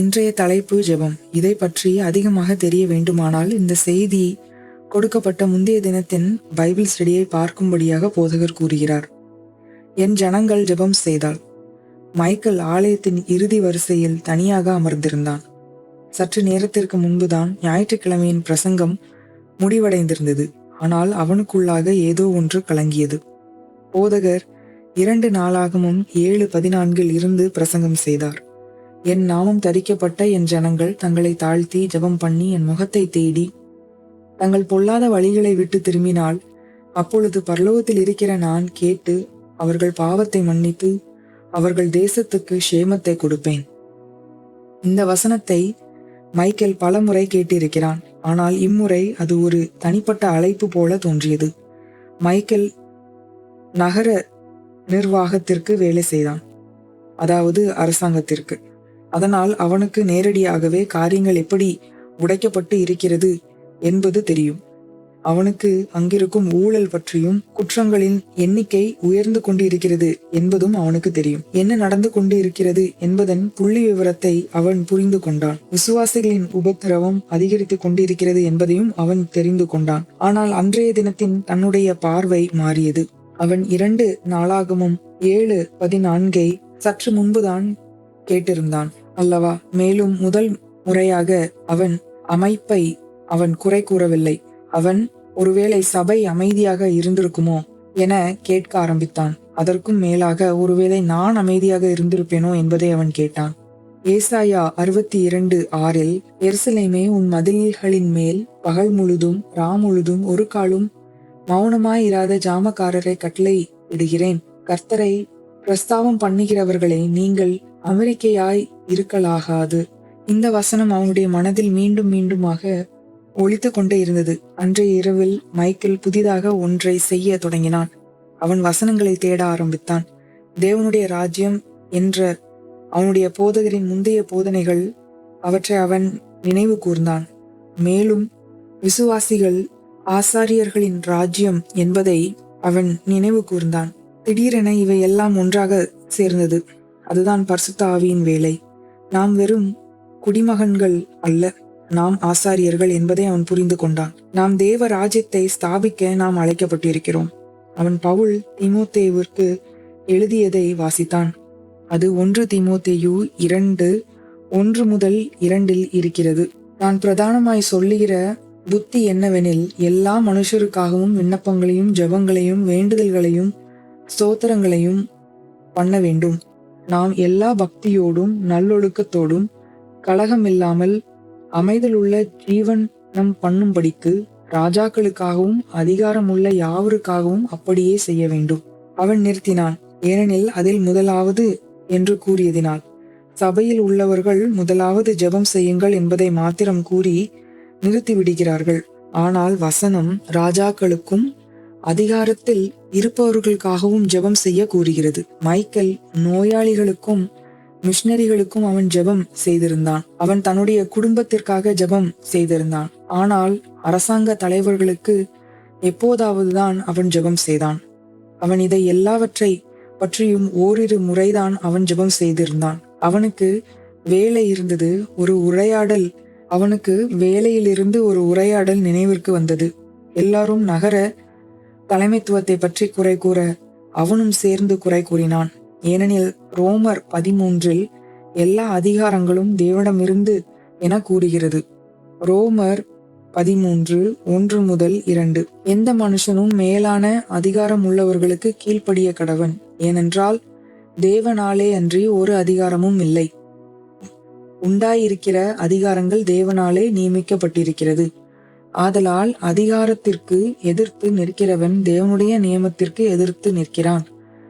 இன்றைய தலைப்பு ஜெபம். இதை பற்றி அதிகமாக தெரிய வேண்டுமானால் இந்த செய்தி கொடுக்கப்பட்ட முந்தைய தினத்தின் பைபிள் ஸ்டடியை பார்க்கும்படியாக போதகர் கூறுகிறார். என் ஜனங்கள் ஜெபம் செய்தால் மைக்கேல் ஆலயத்தின் இறுதி வரிசையில் தனியாக அமர்ந்திருந்தான். சற்று நேரத்திற்கு முன்புதான் ஞாயிற்றுக்கிழமையின் பிரசங்கம் முடிவடைந்திருந்தது. ஆனால் அவனுக்குள்ளாக ஏதோ ஒன்று கலங்கியது. போதகர் இரண்டு நாளாகமும் ஏழு பதினான்கில் இருந்து பிரசங்கம் செய்தார். என் நாமம் தரிக்கப்பட்ட என் ஜனங்கள் தங்களை தாழ்த்தி ஜெபம் பண்ணி என் முகத்தை தேடி. தங்கள் பொல்லாத வழிகளை விட்டு திரும்பினால் அப்பொழுது பரலோகத்தில் இருக்கிற நான் கேட்டு அவர்கள் பாவத்தை மன்னித்து அவர்கள் தேசத்துக்கு க்ஷேமத்தை கொடுப்பேன். இந்த வசனத்தை மைக்கேல் பலமுறை கேட்டிருக்கிறான். ஆனால் இம்முறை அது ஒரு தனிப்பட்ட அழைப்பு போல தோன்றியது. மைக்கேல் நகர நிர்வாகத்திற்கு வேலை செய்தான். அதாவது அரசாங்கத்திற்கு. அதனால் அவனுக்கு நேரடியாகவே காரியங்கள் எப்படி உடைக்கப்பட்டு இருக்கிறது என்பது தெரியும். அவனுக்கு அங்கிருக்கும் ஊழல் பற்றியும் குற்றங்களின் எண்ணிக்கை உயர்ந்து கொண்டு இருக்கிறது என்பதும் அவனுக்கு தெரியும். என்ன நடந்து கொண்டு இருக்கிறது என்பதன் புள்ளி விவரத்தை அவன் புரிந்து கொண்டான். விசுவாசிகளின் உபத்திரவம் அதிகரித்து கொண்டிருக்கிறது என்பதையும் அவன் தெரிந்து கொண்டான். ஆனால் அன்றைய தினத்தின் தன்னுடைய பார்வை மாறியது. அவன் இரண்டு நாளாகமும் ஏழு பதினான்கை சற்று முன்புதான் கேட்டிருந்தான். அல்லவா? மேலும் முதல் முறையாக அவன் அமைப்பை அவன் குறை கூறவில்லை. அவன் ஒருவேளை சபை அமைதியாக இருந்திருக்குமோ என கேட்க ஆரம்பித்தான். அதற்கும் மேலாக ஒருவேளை நான் அமைதியாக இருந்திருப்பேனோ என்பதை அவன் கேட்டான். ஏசாயா அறுபத்தி இரண்டு ஆறில் எருசலேமே உன் மதில்களின் மேல் பகல் முழுதும் ரா முழுதும் ஒரு காலும் மௌனமாயிராத ஜாமக்காரரை கட்டளை இடுகிறேன். கர்த்தரை பிரஸ்தாவம் பண்ணுகிறவர்களை நீங்கள் அமெரிக்கையாய் இருக்கலாகாது. இந்த வசனம் அவனுடைய மனதில் மீண்டும் மீண்டுமாக ஒழித்து கொண்டே இருந்தது. அன்றைய இரவில் மைக்கேல் புதிதாக ஒன்றை செய்ய தொடங்கினான். அவன் வசனங்களை தேட ஆரம்பித்தான். தேவனுடைய ராஜ்யம் என்ற அவனுடைய போதகரின் முந்தைய போதனைகள் அவற்றை அவன் நினைவு கூர்ந்தான். மேலும் விசுவாசிகள் ஆசாரியர்களின் ராஜ்யம் என்பதை அவன் நினைவு கூர்ந்தான். திடீரென இவை எல்லாம் ஒன்றாக சேர்ந்தது. அதுதான் பரிசுத்த ஆவியின் வேலை. நாம் வெறும் குடிமகன்கள் அல்ல நாம் ஆசாரியர்கள் என்பதை அவன் புரிந்து கொண்டான். நாம் தேவ ராஜ்யத்தை ஸ்தாபிக்க நாம் அழைக்கப்பட்டிருக்கிறோம். அவன் பவுல் திமோத்தேவிற்கு எழுதியதை வாசித்தான். அது ஒன்று திமோத்தேயு இரண்டு ஒன்று முதல் இரண்டில் இருக்கிறது. நான் பிரதானமாய் சொல்லுகிற புத்தி என்னவெனில் எல்லா மனுஷருக்காகவும் விண்ணப்பங்களையும் ஜெபங்களையும் வேண்டுதல்களையும் ஸ்தோத்திரங்களையும் பண்ண வேண்டும். நாம் எல்லா பக்தியோடும் நல்லொழுக்கத்தோடும் கலகமில்லாமல் அமைதலுள்ள ஜீவன் நம் பண்ணும்படிக்கு ராஜாக்களுக்காகவும் அதிகாரமுள்ள யாவருக்காகவும் அப்படியே செய்ய வேண்டும். அவன் நிறுத்தினான். ஏனெனில் அதில் முதலாவது என்று கூறியதினால். சபையில் உள்ளவர்கள் முதலாவது ஜெபம் செய்யுங்கள் என்பதை மாத்திரம் கூறி நிறுத்திவிடுகிறார்கள். ஆனால் வசனம் ராஜாக்களுக்கும் அதிகாரத்தில் இருப்பவர்களுக்காகவும் ஜெபம் செய்ய கூறுகிறது மைக்கேல் நோயாளிகளுக்கும் மிஷினரிகளுக்கும் அவன் ஜெபம் செய்திருந்தான். அவன் தன்னுடைய குடும்பத்திற்காக ஜெபம் செய்திருந்தான். ஆனால் அரசாங்க தலைவர்களுக்கு எப்போதாவதுதான் அவன் ஜெபம் செய்தான். அவன் இதை எல்லாவற்றை பற்றியும் ஓரிரு முறைதான் அவன் ஜெபம் செய்திருந்தான். அவனுக்கு வேலை இருந்தது ஒரு உரையாடல். அவனுக்கு வேலையிலிருந்து ஒரு உரையாடல் நினைவிற்கு வந்தது. எல்லாரும் நகர தலைமைத்துவத்தை பற்றி குறை கூற அவனும் சேர்ந்து குறை கூறினான். ஏனெனில் ரோமர் பதிமூன்றில் எல்லா அதிகாரங்களும் தேவனிடமிருந்து என கூறுகிறது. ரோமர் பதிமூன்று ஒன்று முதல் இரண்டு. எந்த மனுஷனும் மேலான அதிகாரம் உள்ளவர்களுக்கு கீழ்ப்படிய கடவன். ஏனென்றால் தேவனாலே அன்றி ஒரு அதிகாரமும் இல்லை. உண்டாயிருக்கிற அதிகாரங்கள் தேவனாலே நியமிக்கப்பட்டிருக்கிறது. ஆதலால் அதிகாரத்திற்கு எதிர்த்து நிற்கிறவன் தேவனுடைய நியமத்திற்கு எதிர்த்து நிற்கிறான்.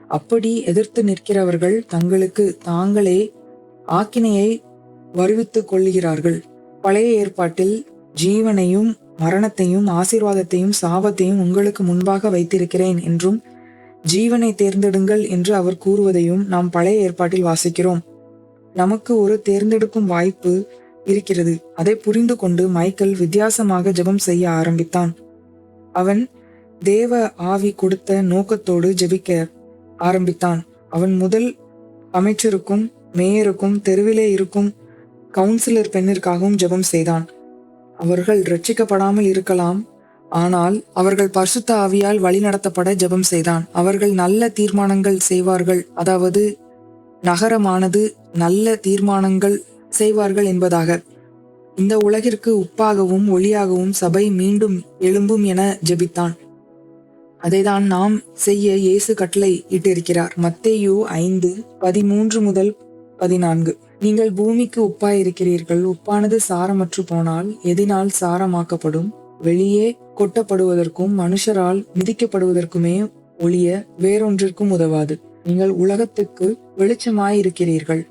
அப்படி எதிர்த்து நிற்கிறவர்கள் தங்களுக்கு தாங்களே ஆக்கினையை வருவித்துக் கொள்கிறார்கள் பழைய ஏற்பாட்டில் ஜீவனையும் மரணத்தையும் ஆசீர்வாதத்தையும் சாபத்தையும் உங்களுக்கு முன்பாக வைத்திருக்கிறேன் என்றும் ஜீவனை தேர்ந்தெடுங்கள் என்று அவர் கூறுவதையும் நாம் பழைய ஏற்பாட்டில் வாசிக்கிறோம். நமக்கு ஒரு தேர்ந்தெடுக்கும் வாய்ப்பு இருக்கிறது. அதை புரிந்து கொண்டு மைக்கேல் வித்தியாசமாக ஜெபம் செய்ய ஆரம்பித்தான். அவன் தேவ ஆவி கொடுத்த நோக்கத்தோடு ஜெபிக்க ஆரம்பித்தான். அவன் முதல் அமைச்சருக்கும் மேயருக்கும் தெருவிலே இருக்கும் கவுன்சிலர் பெண்ணிற்காகவும் ஜெபம் செய்தான். அவர்கள் ரட்சிக்கப்படாமல் இருக்கலாம் ஆனால் அவர்கள் பரிசுத்த ஆவியால் வழிநடத்தப்பட ஜெபம் செய்தான். அவர்கள் நல்ல தீர்மானங்கள் செய்வார்கள். அதாவது நகரமானது நல்ல தீர்மானங்கள் செய்வார்கள் என்பதாக. இந்த உலகிற்கு உப்பாகவும் ஒளியாகவும் சபை மீண்டும் எழும்பும் என ஜெபித்தான். அதைதான் நாம் செய்ய இயேசு கட்டளை இட்டிருக்கிறார். மத்தேயு ஐந்து பதிமூன்று முதல் பதினான்கு. நீங்கள் பூமிக்கு உப்பாய் இருக்கிறீர்கள் உப்பானது சாரமற்று போனால் எதினால் சாரமாக்கப்படும். வெளியே கொட்டப்படுவதற்கும் மனுஷரால் மிதிக்கப்படுவதற்குமே ஒளிய வேறொன்றிற்கும் உதவாது. நீங்கள் உலகத்துக்கு வெளிச்சமாயிருக்கிறீர்கள்.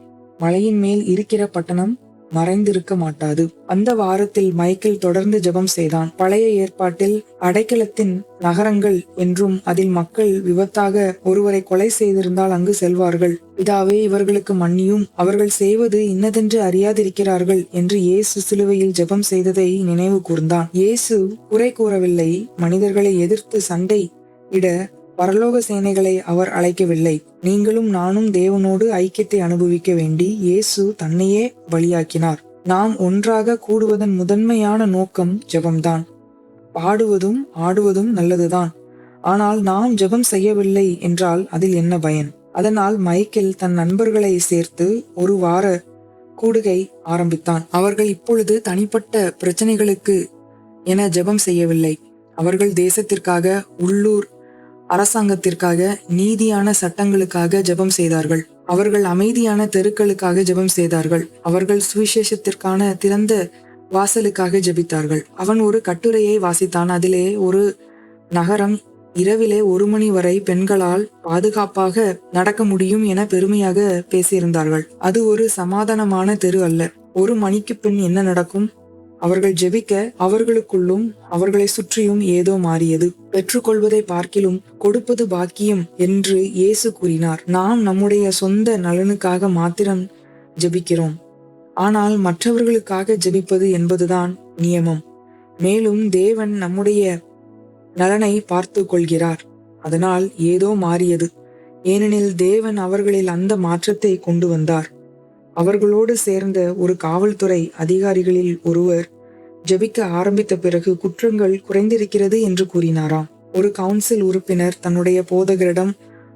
மலையின் மேல் இருக்கிற பட்டணம் மறைந்திருக்க மாட்டாது. அந்த வாரத்தில் மைக்கேல் தொடர்ந்து ஜெபம் செய்தான். பழைய ஏற்பாட்டில் அடைக்கலத்தின் நகரங்கள் என்றும் அதில் மக்கள் விபத்தாக ஒருவரை கொலை செய்திருந்தால் அங்கு செல்வார்கள். இதாவே இவர்களுக்கு மன்னியும். அவர்கள் செய்வது இன்னதென்று அறியாதிருக்கிறார்கள் என்று இயேசு சிலுவையில் ஜெபம் செய்ததை நினைவு கூர்ந்தான். இயேசு குறை கூறவில்லை. மனிதர்களை எதிர்த்து சண்டை இட பரலோக சேனைகளை அவர் அழைக்கவில்லை. நீங்களும் நானும் தேவனோடு ஐக்கியத்தை அனுபவிக்க வேண்டி இயேசு தன்னையே பலியாக்கினார் நாம் ஒன்றாக கூடுவதன் முதன்மையான நோக்கம் ஜெபம்தான். பாடுவதும் ஆடுவதும் நல்லதுதான். ஆனால் நாம் ஜெபம் செய்யவில்லை என்றால் அதில் என்ன பயன்? அதனால் மைக்கேல் தன் நண்பர்களை சேர்த்து ஒரு வார கூடுகை ஆரம்பித்தான். அவர்கள் இப்பொழுது தனிப்பட்ட பிரச்சனைகளுக்கு என ஜெபம் செய்யவில்லை. அவர்கள் தேசத்திற்காக உள்ளூர் அரசாங்கத்திற்காக நீதியான சட்டங்களுக்காக ஜெபம் செய்தார்கள். அவர்கள் அமைதியான தெருக்களுக்காக ஜெபம் செய்தார்கள். அவர்கள் சுவிசேஷத்திற்கான திறந்த வாசலுக்காக ஜெபித்தார்கள். அவன் ஒரு கட்டுரையை வாசித்தான். அதிலே ஒரு நகரம் இரவிலே ஒரு மணி வரை பெண்களால் பாதுகாப்பாக நடக்க முடியும் என பெருமையாக பேசியிருந்தார்கள். அது ஒரு சமாதானமான தெரு அல்ல. ஒரு மணிக்கு பின் என்ன நடக்கும்? அவர்கள் ஜெபிக்க அவர்களுக்குள்ளும் அவர்களை சுற்றியும் ஏதோ மாறியது. பெற்றுக்கொள்வதை பார்க்கிலும் கொடுப்பது பாக்கியம் என்று இயேசு கூறினார். நாம் நம்முடைய சொந்த நலனுக்காக மாத்திரம் ஜெபிக்கிறோம். ஆனால் மற்றவர்களுக்காக ஜெபிப்பது என்பதுதான் நியமம். மேலும் தேவன் நம்முடைய நலனை பார்த்து கொள்கிறார். அதனால் ஏதோ மாறியது. ஏனெனில் தேவன் அவர்களில் அந்த மாற்றத்தை கொண்டு வந்தார். அவர்களோடு சேர்ந்த ஒரு காவல்துறை அதிகாரிகளில் ஒருவர் ஜெபிக்க ஆரம்பித்த பிறகு குற்றங்கள் குறைந்திருக்கிறது என்று கூறினாராம். ஒரு கவுன்சில் உறுப்பினர் தன்னுடைய போதகரிடம்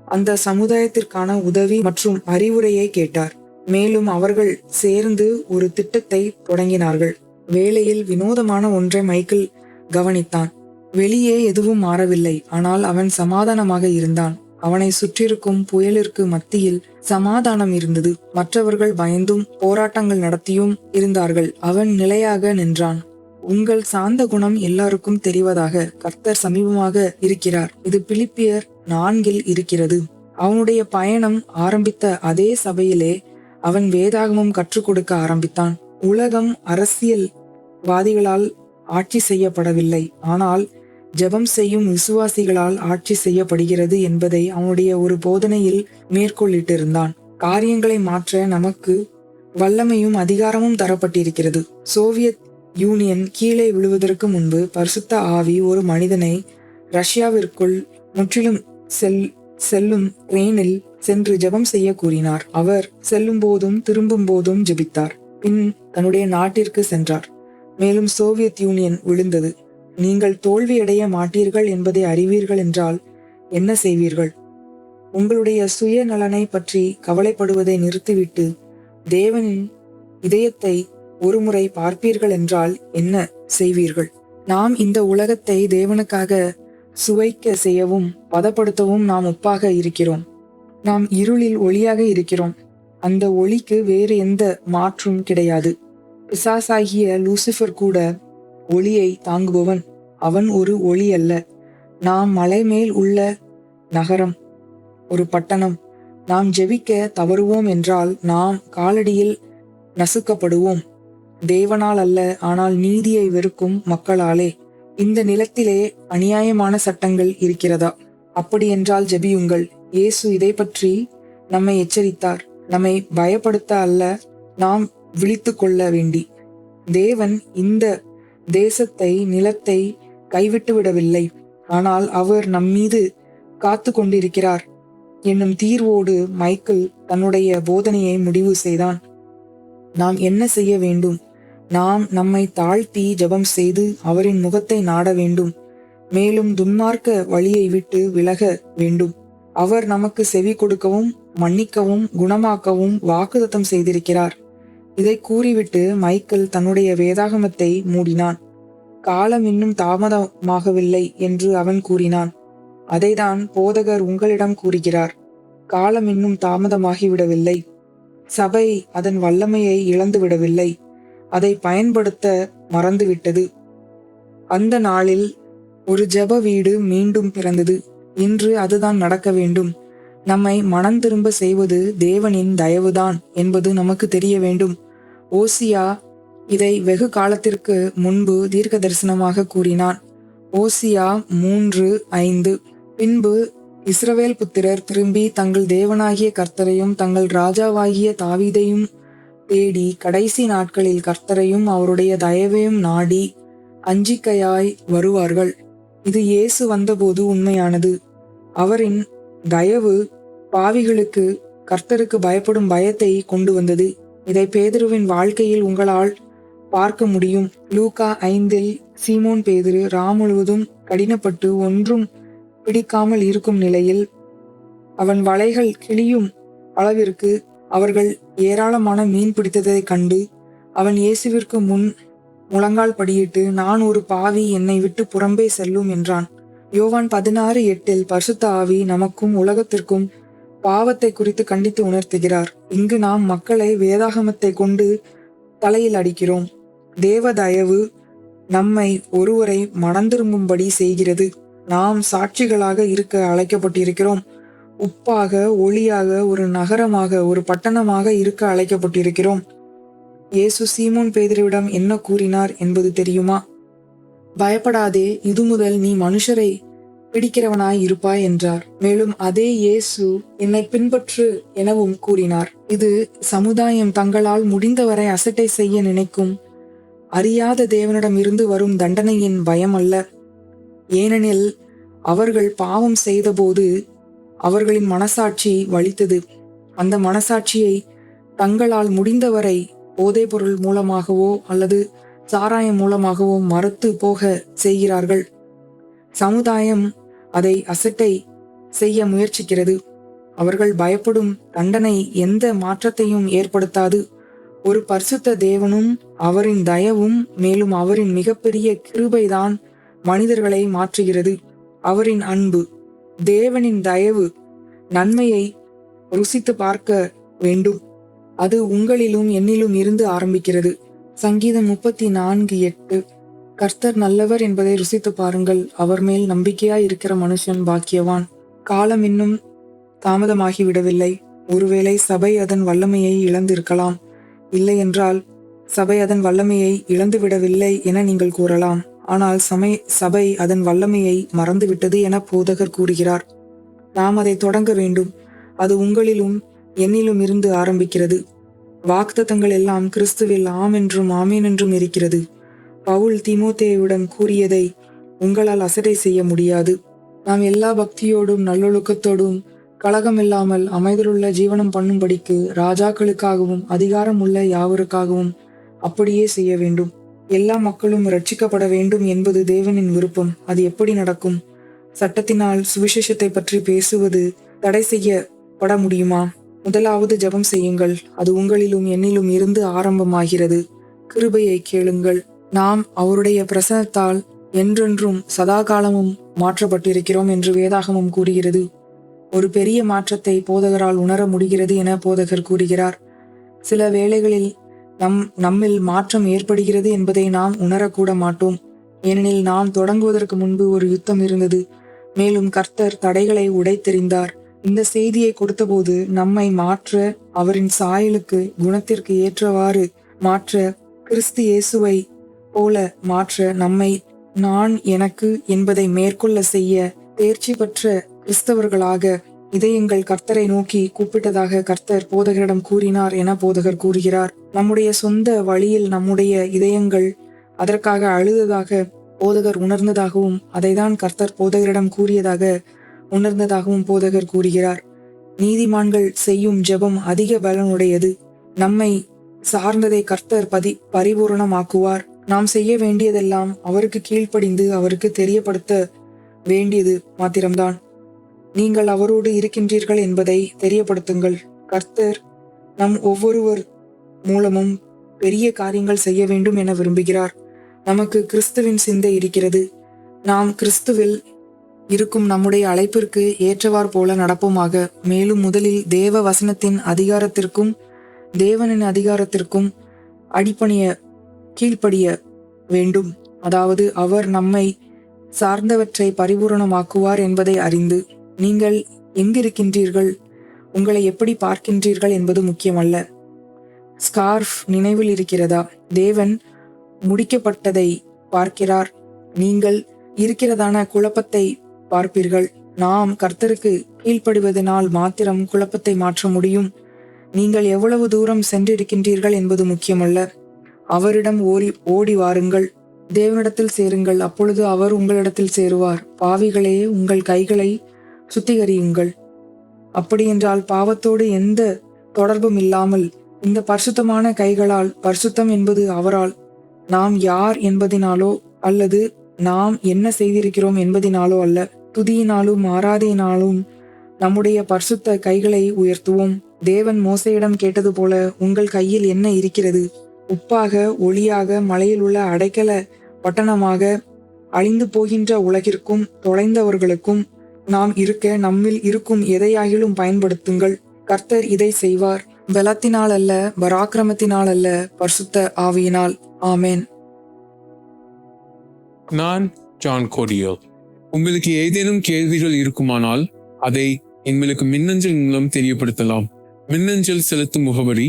அந்த சமுதாயத்திற்கான உதவி மற்றும் அறிவுரையை கேட்டார். மேலும் அவர்கள் சேர்ந்து ஒரு திட்டத்தை தொடங்கினார்கள். வேளையில் வினோதமான ஒன்றை மைக்கேல் கவனித்தான். வெளியே எதுவும் மாறவில்லை. ஆனால் அவன் சமாதானமாக இருந்தான். அவனை சுற்றிருக்கும் புயலிற்கு மத்தியில் சமாதானம் இருந்தது. மற்றவர்கள் பயந்தும் போராட்டங்கள் நடத்தியும் இருந்தார்கள். அவன் நிலையாக நின்றான். உங்கள் சாந்த குணம் எல்லாருக்கும் தெரிவதாக கர்த்தர் சமீபமாக இருக்கிறார். இது பிலிப்பியர் நான்கில் இருக்கிறது. அவனுடைய பயணம் ஆரம்பித்த அதே சபையிலே அவன் வேதாகமும் கற்றுக் கொடுக்க ஆரம்பித்தான். உலகம் அரசியல் வாதிகளால் ஆட்சி செய்யப்படவில்லை. ஆனால் ஜெபம் செய்யும் விசுவாசிகளால் ஆட்சி செய்யப்படுகிறது என்பதை அவனுடைய ஒரு போதனையில் மேற்கொள்ளிட்டிருந்தான் காரியங்களை மாற்ற நமக்கு வல்லமையும் அதிகாரமும் தரப்பட்டிருக்கிறது. சோவியத் யூனியன் கீழே விழுவதற்கு முன்பு பரிசுத்த ஆவி ஒரு மனிதனை ரஷ்யாவிற்குள் முற்றிலும் செல் செல்லும் ட்ரெயினில் சென்று ஜெபம் செய்ய கூறினார். அவர் செல்லும் போதும் திரும்பும் போதும் ஜெபித்தார். பின் தன்னுடைய நாட்டிற்கு சென்றார். மேலும் சோவியத் யூனியன் விழுந்தது. நீங்கள் தோல்வியடைய மாட்டீர்கள் என்பதை அறிவீர்கள் என்றால் என்ன செய்வீர்கள்? உங்களுடைய சுய நலனை பற்றி கவலைப்படுவதை நிறுத்திவிட்டு தேவனின் இதயத்தை ஒருமுறை பார்ப்பீர்கள் என்றால் என்ன செய்வீர்கள்? நாம் இந்த உலகத்தை தேவனுக்காக சுவைக்க செய்யவும் பதப்படுத்தவும் நாம் ஒப்பாக இருக்கிறோம். நாம் இருளில் ஒளியாக இருக்கிறோம். அந்த ஒளிக்கு வேறு எந்த மாற்றும் கிடையாது. பிசாசாகிய லூசிஃபர் கூட ஒளியை தாங்குபவன் அவன் ஒரு ஒளி அல்ல. நாம் மலை மேல் உள்ள நகரம் ஒரு பட்டணம் நாம் ஜெபிக்க தவறுவோம் என்றால் நாம் காலடியில் நசுக்கப்படுவோம். தேவனால் அல்ல ஆனால் நீதியை வெறுக்கும் மக்களாலே. இந்த நிலத்திலே அநியாயமான சட்டங்கள் இருக்கிறதா? அப்படியென்றால் ஜெபியுங்கள். இயேசு இதை பற்றி நம்மை எச்சரித்தார். நம்மை பயப்படுத்த அல்ல நாம் விழித்து கொள்ள வேண்டி. தேவன் இந்த தேசத்தை நிலத்தை கைவிட்டு விடவில்லை. ஆனால் அவர் நம்மீது காத்து கொண்டிருக்கிறார் என்னும் தீர்வோடு மைக்கேல் தன்னுடைய போதனையை முடிவு செய்தான். நாம் என்ன செய்ய வேண்டும்? நாம் நம்மை தாழ்த்தி ஜெபம் செய்து அவரின் முகத்தை நாட வேண்டும். மேலும் துன்மார்க்க வழியை விட்டு விலக வேண்டும். அவர் நமக்கு செவி கொடுக்கவும் மன்னிக்கவும் குணமாக்கவும் வாக்குதத்தம் செய்திருக்கிறார். இதை கூறிவிட்டு மைக்கேல் தன்னுடைய வேதாகமத்தை மூடினான். காலம் இன்னும் தாமதமாகவில்லை என்று அவன் கூறினான். அதைதான் போதகர் உங்களிடம் கூறுகிறார். காலம் இன்னும் தாமதமாகிவிடவில்லை. சபை அதன் வல்லமையை இழந்து விடவில்லை அதை பயன்படுத்த மறந்துவிட்டது. அந்த நாளில் ஒரு ஜெப வீடு மீண்டும் பிறந்தது. இன்று அதுதான் நடக்க வேண்டும். நம்மை மனம் திரும்ப செய்வது தேவனின் தயவுதான் என்பது நமக்கு தெரிய வேண்டும். ஓசியா இதை வெகு காலத்திற்கு முன்பு தீர்க்க தரிசனமாக கூறினான். ஓசியா மூன்று ஐந்து. பின்பு இஸ்ரவேல் புத்திரர் திரும்பி தங்கள் தேவனாகிய கர்த்தரையும் தங்கள் ராஜாவாகிய தாவீதையும் தேடி கடைசி நாட்களில் கர்த்தரையும் அவருடைய தயவையும் நாடி அஞ்சிக்கையாய் வருவார்கள். இது இயேசு வந்தபோது உண்மையானது. அவரின் தயவு பாவிகளுக்கு கர்த்தருக்கு பயப்படும் பயத்தை கொண்டு வந்தது. இதை பேதுருவின் வாழ்க்கையில் உங்களால் பார்க்க முடியும். லூகா ஐந்தில் சீமோன் பேதுரு ரா முழுவதும் கடினப்பட்டு ஒன்றும் பிடிக்காமல் இருக்கும் நிலையில் அவன் வலைகள் கிளியும் அளவிற்கு அவர்கள் ஏராளமான மீன் பிடித்ததைக் கண்டு அவன் இயேசுவிற்கு முன் முழங்கால் படியிட்டு நான் ஒரு பாவி என்னை விட்டு புறம்பே செல்லும் என்றான். யோவான் பதினாறு எட்டில் பரிசுத்த ஆவி நமக்கும் உலகத்திற்கும் பாவத்தை குறித்து கண்டித்து உணர்த்துகிறார். இங்கு நாம் மக்களை வேதாகமத்தை கொண்டு தலையில் அடிக்கிறோம். தேவ தயவு நம்மை ஒருவரை மனந்திரும்பும்படி செய்கிறது. நாம் சாட்சிகளாக இருக்க அழைக்கப்பட்டிருக்கிறோம். உப்பாக ஒளியாக ஒரு நகரமாக ஒரு பட்டணமாக இருக்க அழைக்கப்பட்டிருக்கிறோம். இயேசு சீமோன் பேதுருவிடம் என்ன கூறினார் என்பது தெரியுமா? பயப்படாதே இது முதல் நீ மனுஷரை பிடிக்கிறவனாய் இருப்பாய் என்றார். மேலும் அதே இயேசு என்னை பின்பற்று எனவும் கூறினார். இது சமுதாயம் தங்களால் முடிந்தவரை அசட்டை செய்ய நினைக்கும் அறியாத தேவனிடம் இருந்து வரும் தண்டனையின் பயம் அல்ல. ஏனெனில் அவர்கள் பாவம் செய்தபோது அவர்களின் மனசாட்சி வலித்தது. அந்த மனசாட்சியை தங்களால் முடிந்தவரை போதைப்பொருள் மூலமாகவோ அல்லது சாராயம் மூலமாகவோ மறுத்து போக செய்கிறார்கள். சமுதாயம் அதை அசட்டை செய்ய முயற்சிக்கிறது. அவர்கள் பயப்படும் தண்டனை எந்த மாற்றத்தையும் ஏற்படுத்தாது. ஒரு பரிசுத்த தேவனும் அவரின் தயவும் மேலும் அவரின் மிகப்பெரிய கிருபைதான் மனிதர்களை மாற்றுகிறது. அவரின் அன்பு தேவனின் தயவு நன்மையை ருசித்து பார்க்க வேண்டும். அது உங்களிலும் என்னிலும் இருந்து ஆரம்பிக்கிறது. சங்கீதம் முப்பத்தி நான்கு எட்டு. கர்த்தர் நல்லவர் என்பதை ருசித்து பாருங்கள். அவர் மேல் நம்பிக்கையாய் இருக்கிற மனுஷன் பாக்கியவான். காலம் இன்னும் தாமதமாகி விடவில்லை ஒருவேளை சபை அதன் வல்லமையை இழந்திருக்கலாம். இல்லை என்றால் சபை அதன் வல்லமையை இழந்து விடவில்லை என நீங்கள் கூறலாம். ஆனால் சமை சபை அதன் வல்லமையை மறந்துவிட்டது என போதகர் கூறுகிறார். நாம் அதை தொடங்க வேண்டும். அது உங்களிலும் என்னிலும் இருந்து ஆரம்பிக்கிறது. வாக்குத்தத்தங்கள் எல்லாம் கிறிஸ்துவில் ஆம் என்றும் ஆமேன் என்றும் இருக்கிறது. பவுல் திமுத்தேயுடன் கூறியதை உங்களால் அசடை செய்ய முடியாது. நாம் எல்லா பக்தியோடும் நல்லொழுக்கத்தோடும் கலகமில்லாமல் அமைதலுள்ள ஜீவனம் பண்ணும்படிக்கு ராஜாக்களுக்காகவும் அதிகாரம் உள்ள யாவருக்காகவும் அப்படியே செய்ய வேண்டும். எல்லா மக்களும் ரட்சிக்கப்பட வேண்டும் என்பது தேவனின் விருப்பம். அது எப்படி நடக்கும்? சட்டத்தினால் சுவிசேஷத்தை பற்றி பேசுவது தடை செய்யப்பட முடியுமா? முதலாவது ஜெபம் செய்யுங்கள். அது உங்களிலும் என்னிலும் இருந்து ஆரம்பமாகிறது. கிருபையை கேளுங்கள். நாம் அவருடைய பிரசனத்தால் என்றென்றும் சதா காலமும் மாற்றப்பட்டிருக்கிறோம் என்று வேதாகமம் கூறுகிறது. ஒரு பெரிய மாற்றத்தை போதகரால் உணர முடிகிறது என போதகர் கூறுகிறார். சில வேளைகளில் நம் நம்மில் மாற்றம் ஏற்படுகிறது என்பதை நாம் உணரக்கூட மாட்டோம். ஏனெனில் நாம் தொடங்குவதற்கு முன்பு ஒரு யுத்தம் இருந்தது. மேலும் கர்த்தர் தடைகளை உடைத்தெறிந்தார். இந்த செய்தியை கொடுத்தபோது நம்மை மாற்ற அவரின் சாயலுக்கு குணத்திற்கு ஏற்றவாறு மாற்ற கிறிஸ்து இயேசுவை போல மாற்ற நம்மை நான் எனக்கு என்பதை மேற்கொள்ள செய்ய தேர்ச்சி பெற்ற கிறிஸ்தவர்களாக இதயங்கள் கர்த்தரை நோக்கி கூப்பிட்டதாக கர்த்தர் போதகரிடம் கூறினார் என போதகர் கூறுகிறார். நம்முடைய சொந்த வழியில் நம்முடைய இதயங்கள் அதற்காக அழுததாக போதகர் உணர்ந்ததாகவும் அதைதான் கர்த்தர் போதகரிடம் கூறியதாக உணர்ந்ததாகவும் போதகர் கூறுகிறார். நீதிமான்கள் செய்யும் ஜெபம் அதிக பலனுடையது. நம்மை சார்ந்ததை கர்த்தர் பதி பரிபூரணமாக்குவார். நாம் செய்ய வேண்டியதெல்லாம் அவருக்கு கீழ்ப்படிந்து அவருக்கு தெரியப்படுத்த வேண்டியது மாத்திரம்தான். நீங்கள் அவரோடு இருக்கின்றீர்கள் என்பதை தெரியப்படுத்துங்கள். கர்த்தர் நம் ஒவ்வொருவர் மூலமும் பெரிய காரியங்கள் செய்ய வேண்டும் என விரும்புகிறார். நமக்கு கிறிஸ்துவின் சிந்தை இருக்கிறது. நாம் கிறிஸ்துவில் இருக்கும் நம்முடைய அழைப்பிற்கு ஏற்றவார் போல நடப்போமாக. மேலும் முதலில் தேவ வசனத்தின் அதிகாரத்திற்கும் தேவனின் அதிகாரத்திற்கும் அடிப்பணிய கீழ்ப்படிய வேண்டும். அதாவது அவர் நம்மை சார்ந்தவற்றை பரிபூரணமாக்குவார் என்பதை அறிந்து நீங்கள் எங்கிருக்கின்றீர்கள்? உங்களை எப்படி பார்க்கின்றீர்கள் என்பது முக்கியமல்ல. ஸ்கார்ஃப் நினைவில் இருக்கிறதா? தேவன் முடிக்கப்பட்டதை பார்க்கிறார். நீங்கள் இருக்கிறதான குழப்பத்தை பார்ப்பீர்கள். நாம் கர்த்தருக்கு கீழ்ப்படுவதனால் மாத்திரம் குழப்பத்தை மாற்ற முடியும். நீங்கள் எவ்வளவு தூரம் சென்றிருக்கின்றீர்கள் என்பது முக்கியமல்ல. அவரிடம் ஓடி ஓடி வாருங்கள். தேவனிடத்தில் சேருங்கள். அப்பொழுது அவர் உங்களிடத்தில் சேருவார். பாவிகளே உங்கள் கைகளை சுத்திகரியுங்கள். அப்படியென்றால் பாவத்தோடு எந்த தொடர்பும் இல்லாமல் இந்த பரிசுத்தமான கைகளால் பரிசுத்தம் என்பது அவரால் நாம் யார் என்பதினாலோ அல்லது நாம் என்ன செய்திருக்கிறோம் என்பதினாலோ அல்ல துதியினாலும் ஆராதையினாலும் நம்முடைய பரிசுத்த கைகளை உயர்த்துவோம். தேவன் மோசையிடம் கேட்டது போல உங்கள் கையில் என்ன இருக்கிறது? உப்பாக ஒளியாக மலையில் உள்ள அடைக்கல பட்டணமாக அழிந்து போகின்ற உலகிற்கும் தொலைந்தவர்களுக்கும் நாம் இருக்க நம்மில் இருக்கும் எதையாகிலும் பயன்படுத்துங்கள். கர்த்தர் இதை செய்வார். பலத்தினால் அல்ல பராக்கிரமத்தினால் அல்ல பரிசுத்த ஆவியினால். ஆமேன். நான் ஜான் கோடியோ உங்களுக்கு ஏதேனும் கேள்விகள் இருக்குமானால் அதை எங்களுக்கு மின்னஞ்சல் மூலம் தெரியப்படுத்தலாம். மின்னஞ்சல் செலுத்தும் முகவரி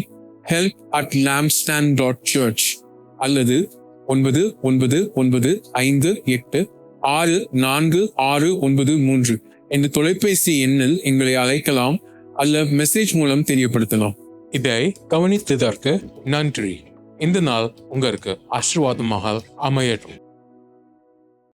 help at lamstand dot search அல்லது ஒன்பது ஒன்பது ஒன்பது ஐந்து எட்டு ஆறு நான்கு ஆறு ஒன்பது மூன்று என்ற தொலைபேசி எண்ணில் எங்களை அழைக்கலாம் அல்ல மெசேஜ் மூலம் தெரியப்படுத்தலாம். இதை கவனித்ததற்கு நன்றி. இந்த நாள் உங்களுக்கு ஆசீர்வாதமாக அமையட்டும்.